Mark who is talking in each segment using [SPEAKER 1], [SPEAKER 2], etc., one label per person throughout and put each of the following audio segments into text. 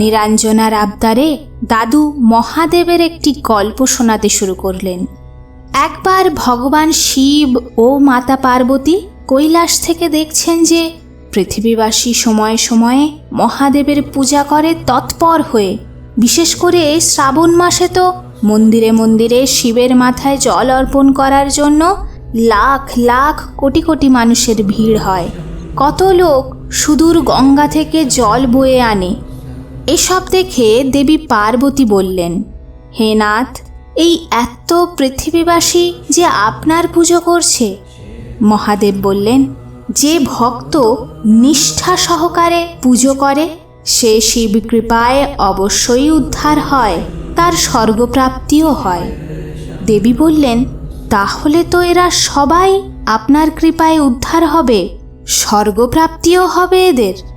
[SPEAKER 1] নিরঞ্জনার আবদারে দাদু মহাদেবের একটি গল্প শোনাতে শুরু করলেন। একবার ভগবান শিব ও মাতা পার্বতী কৈলাস থেকে দেখছেন যে পৃথিবীবাসী সময়ে সময়ে মহাদেবের পূজা করে তৎপর হয়ে, বিশেষ করে শ্রাবণ মাসে তো মন্দিরে মন্দিরে শিবের মাথায় জল অর্পণ করার জন্য লাখ লাখ কোটি কোটি মানুষের ভিড় হয়। কত লোক সুদূর গঙ্গা থেকে জল বয়ে আনে এসব দেখে দেবী পার্বতী বললেন, হে নাথ, এই এত পৃথিবীবাসী যে আপনার পুজো করছে? মহাদেব বললেন, যে ভক্ত নিষ্ঠা সহকারে পুজো করে, সে শিব কৃপায় অবশ্যই উদ্ধার হয়, তার স্বর্গপ্রাপ্তিও হয়। দেবী বললেন, তাহলে তো এরা সবাই আপনার কৃপায় উদ্ধার হবে, স্বর্গপ্রাপ্তিও হবে এদের।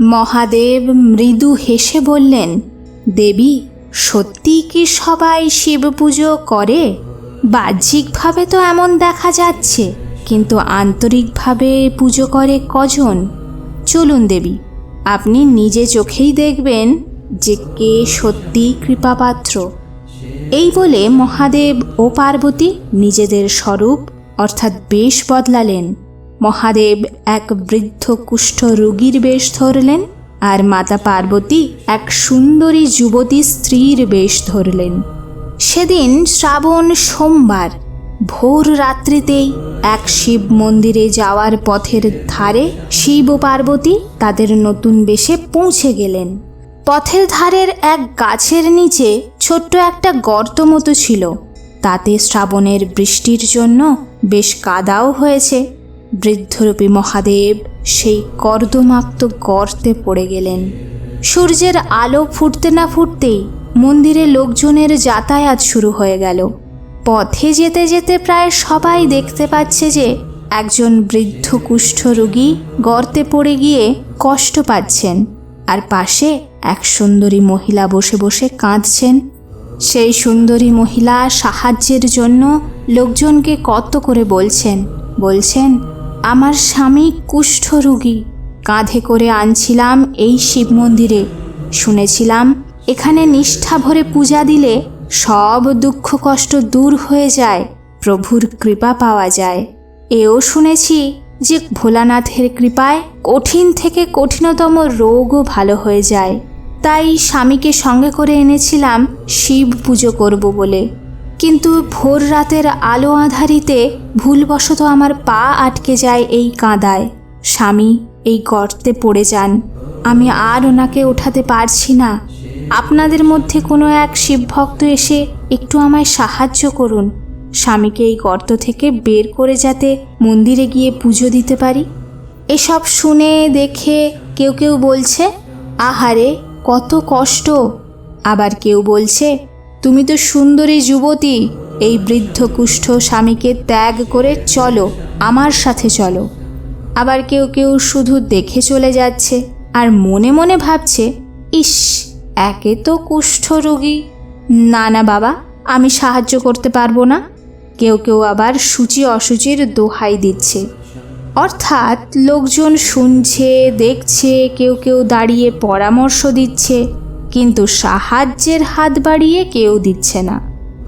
[SPEAKER 1] মহাদেব মৃদু হেসে বললেন, দেবী, সত্যি কি সবাই শিব পুজো করে? বাহ্যিকভাবে তো এমন দেখা যাচ্ছে, কিন্তু আন্তরিকভাবে পুজো করে কজন? চলুন দেবী, আপনি নিজে চোখেই দেখবেন যে কে সত্যি কৃপাপাত্র। এই বলে মহাদেব ও পার্বতী নিজেদের স্বরূপ, অর্থাৎ বেশ বদলালেন। মহাদেব এক বৃদ্ধ কুষ্ঠ রোগীর বেশ ধরলেন আর মাতা পার্বতী এক সুন্দরী যুবতী স্ত্রীর বেশ ধরলেন। সেদিন শ্রাবণ সোমবার, ভোর রাত্রিতেই এক শিব মন্দিরে যাওয়ার পথের ধারে শিব ও পার্বতী তাদের নতুন বেশে পৌঁছে গেলেন। পথের ধারের এক গাছের নিচে ছোট্ট একটা গর্ত মতো ছিল। তাতে শ্রাবণের বৃষ্টির জন্য বেশ কাদাও হয়েছে। বৃদ্ধরূপী মহাদেব সেই কর্দমাক্ত গর্তে পড়ে গেলেন। সূর্যের আলো ফুটতে না ফুটতেই মন্দিরে লোকজনের যাতায়াত শুরু হয়ে গেল। পথে যেতে যেতে প্রায় সবাই দেখতে পাচ্ছে যে একজন বৃদ্ধ কুষ্ঠ রোগী গর্তে পড়ে গিয়ে কষ্ট পাচ্ছেন আর পাশে এক সুন্দরী মহিলা বসে বসে কাঁদছেন। সেই সুন্দরী মহিলা সাহায্যের জন্য লোকজনকে কত করে বলছেন? বলছেন আমার স্বামী কুষ্ঠ রোগী। কাঁধে করে আনছিলাম এই শিব মন্দিরে। শুনেছিলাম, এখানে নিষ্ঠা ভরে পূজা দিলে সব দুঃখ কষ্ট দূর হয়ে যায়, প্রভুর কৃপা পাওয়া যায়। এও শুনেছি যে ভোলানাথের কৃপায় কঠিন থেকে কঠিনতম রোগও ভালো হয়ে যায়। তাই স্বামীকে সঙ্গে করে এনেছিলাম শিব পুজো করব বলে। কিন্তু ভোর রাতের আলো আধারিতে ভুলবশত আমার পা আটকে যায় এই কাঁদায়। স্বামী, এই গর্তে পড়ে যান। আমি আর ওনাকে ওঠাতে পারছি না। আপনাদের মধ্যে কোনো এক শিবভক্ত এসে একটু আমায় সাহায্য করুন। স্বামীকে এই গর্ত থেকে বের করে যাতে মন্দিরে গিয়ে পুজো দিতে পারি। এসব শুনে দেখে কেউ কেউ বলছে, আহারে, কত কষ্ট। আবার কেউ বলছে তুমি তো সুন্দরী যুবতী। এই বৃদ্ধ কুষ্ঠ স্বামীকে ত্যাগ করে চলো, আমার সাথে চলো। আবার কেউ কেউ শুধু দেখে চলে যাচ্ছে আর মনে মনে ভাবছে, ইস, একে তো কুষ্ঠ রোগী। না না বাবা, আমি সাহায্য করতে পারব না। কেউ কেউ আবার সূচি অসুচির দোহাই দিচ্ছে। অর্থাৎ লোকজন শুনছে, দেখছে, কেউ কেউ দাঁড়িয়ে পরামর্শ দিচ্ছে। কিন্তু সাহায্যের হাত বাড়িয়ে কেউ দিচ্ছে না।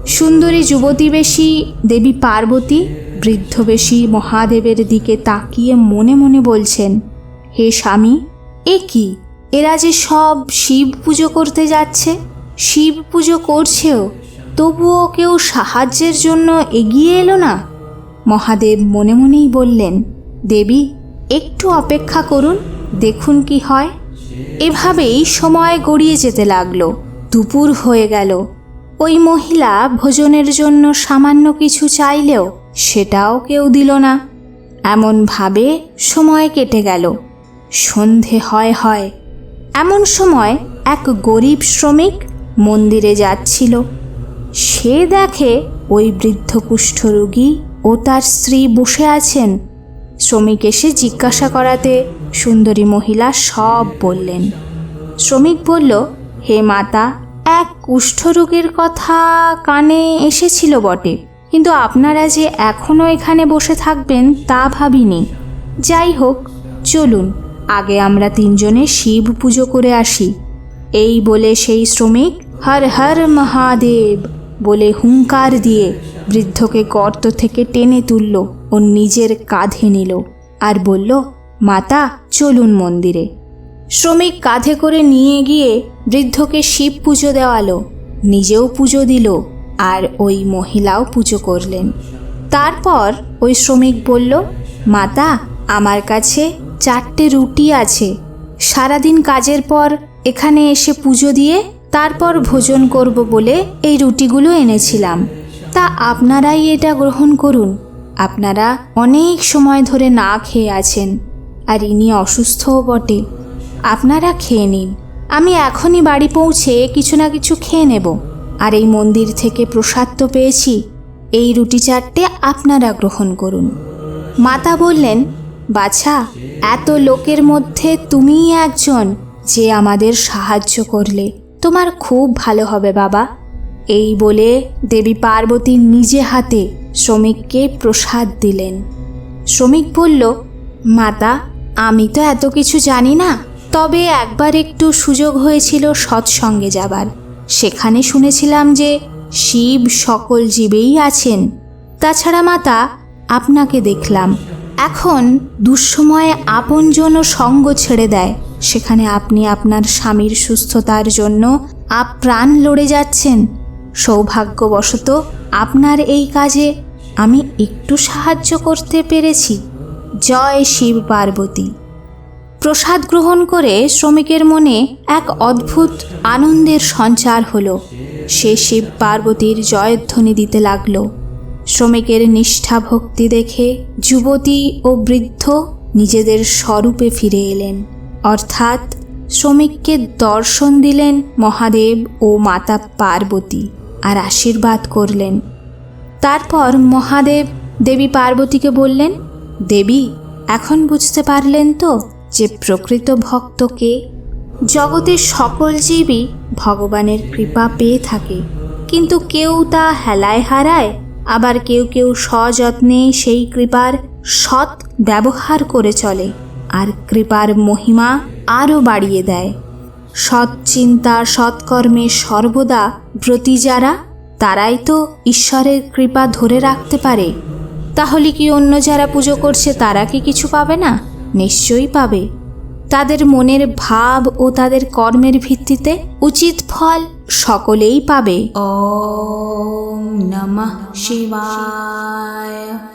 [SPEAKER 1] সুন্দরী যুবতী বেশি, দেবী পার্বতী বৃদ্ধবেশী মহাদেবের দিকে তাকিয়ে মনে মনে বলছেন, হে স্বামী, এ কি? এরা যে সব শিব পুজো করতে যাচ্ছে, শিব পুজো করছেও, তবুও কেউ সাহায্যের জন্য এগিয়ে এলো না? মহাদেব মনে মনেই বললেন, দেবী, একটু অপেক্ষা করুন, দেখুন কি হয়। এভাবেই সময় গড়িয়ে যেতে লাগল। দুপুর হয়ে গেল। ওই মহিলা ভোজনের জন্য সামান্য কিছু চাইলেও সেটাও কেউ দিল না। এমনভাবে সময় কেটে গেল। সন্ধে হয় হয়। এমন সময় এক গরিব শ্রমিক মন্দিরে যাচ্ছিল। সে দেখে ওই বৃদ্ধ কুষ্ঠরোগী ও তার স্ত্রী বসে আছেন। শ্রমিক এসে জিজ্ঞাসা করাতে সুন্দরী মহিলা সব বললেন। শ্রমিক বলল, হে মাতা, এক কুষ্ঠরোগের কথা কানে এসেছিল বটে, কিন্তু আপনারা যে এখনও এখানে বসে থাকবেন তা ভাবিনি। যাই হোক, চলুন, আগে আমরা তিনজনে শিব পুজো করে আসি। এই বলে সেই শ্রমিক হর হর মহাদেব বলে হুঙ্কার দিয়ে বৃদ্ধকে গর্ত থেকে টেনে তুলল। ও নিজের কাঁধে নিল আর বলল, মাতা, চলুন মন্দিরে। শ্রমিক কাঁধে করে নিয়ে গিয়ে বৃদ্ধকে শিব পুজো দেওয়ালো, নিজেও পুজো দিল আর ওই মহিলাও পুজো করলেন। তারপর ওই শ্রমিক বলল, মাতা, আমার কাছে চারটে রুটি আছে। সারাদিন কাজের পর এখানে এসে পুজো দিয়ে তারপর ভোজন করব বলে এই রুটিগুলো এনেছিলাম। তা আপনারাই এটা গ্রহণ করুন। আপনারা অনেক সময় ধরে না খেয়ে আছেন, আর ইনি অসুস্থও বটে। আপনারা খেয়ে নিন। আমি এখনই বাড়ি পৌঁছে কিছু না কিছু খেয়ে নেব। আর এই মন্দির থেকে প্রসাদ তো পেয়েছি। এই রুটি চারটে আপনারা গ্রহণ করুন। মাতা বললেন, বাছা, এত লোকের মধ্যে তুমিই একজন যে আমাদের সাহায্য করলে। তোমার খুব ভালো হবে বাবা। এই বলে দেবী পার্বতী নিজে হাতে শ্রমিককে প্রসাদ দিলেন। শ্রমিক বলল, মাতা, আমি তো এত কিছু জানি না। তবে একবার একটু সুযোগ হয়েছিল সৎসঙ্গে যাবার। সেখানে শুনেছিলাম যে শিব সকল জীবেই আছেন। তাছাড়া মাতা, আপনাকে দেখলাম। এখন দুঃসময়ে আপনজন সঙ্গ ছেড়ে দেয়। সেখানে আপনি আপনার স্বামীর সুস্থতার জন্য আপ্রাণ লড়ে যাচ্ছেন। সৌভাগ্যবশত আপনার এই কাজে আমি একটু সাহায্য করতে পেরেছি। জয় শিব পার্বতী। প্রসাদ গ্রহণ করে শ্রমিকের মনে এক অদ্ভুত আনন্দের সঞ্চার হলো। সে শিব পার্বতীর জয়ধ্বনি দিতে লাগল। শ্রমিকের নিষ্ঠা ভক্তি দেখে যুবতী ও বৃদ্ধ নিজেদের স্বরূপে ফিরে এলেন। অর্থাৎ শ্রমিককে দর্শন দিলেন মহাদেব ও মাতা পার্বতী। আর আশীর্বাদ করলেন। তারপর মহাদেব দেবী পার্বতীকে বললেন, দেবী, এখন বুঝতে পারলেন তো যে প্রকৃত ভক্তকে জগতের সকল জীবই ভগবানের কৃপা পেয়ে থাকে। কিন্তু কেউ তা হেলায় হারায়, আবার কেউ কেউ সযত্নে সেই কৃপার সৎ ব্যবহার করে চলে। আর কৃপার মহিমা আরও বাড়িয়ে দেয়। সৎ চিন্তা সৎকর্মে সর্বদা ব্রতী যারা, তারাই তো ঈশ্বরের কৃপা ধরে রাখতে পারে। তাহলে কি অন্য যারা পুজো করছে, তারা কি কিছু পাবে না? নিশ্চয়ই পাবে। তাদের মনের ভাব ও তাদের কর্মের ভিত্তিতে উচিত ফল সকলেই পাবে। ওম নমঃ শিবায়।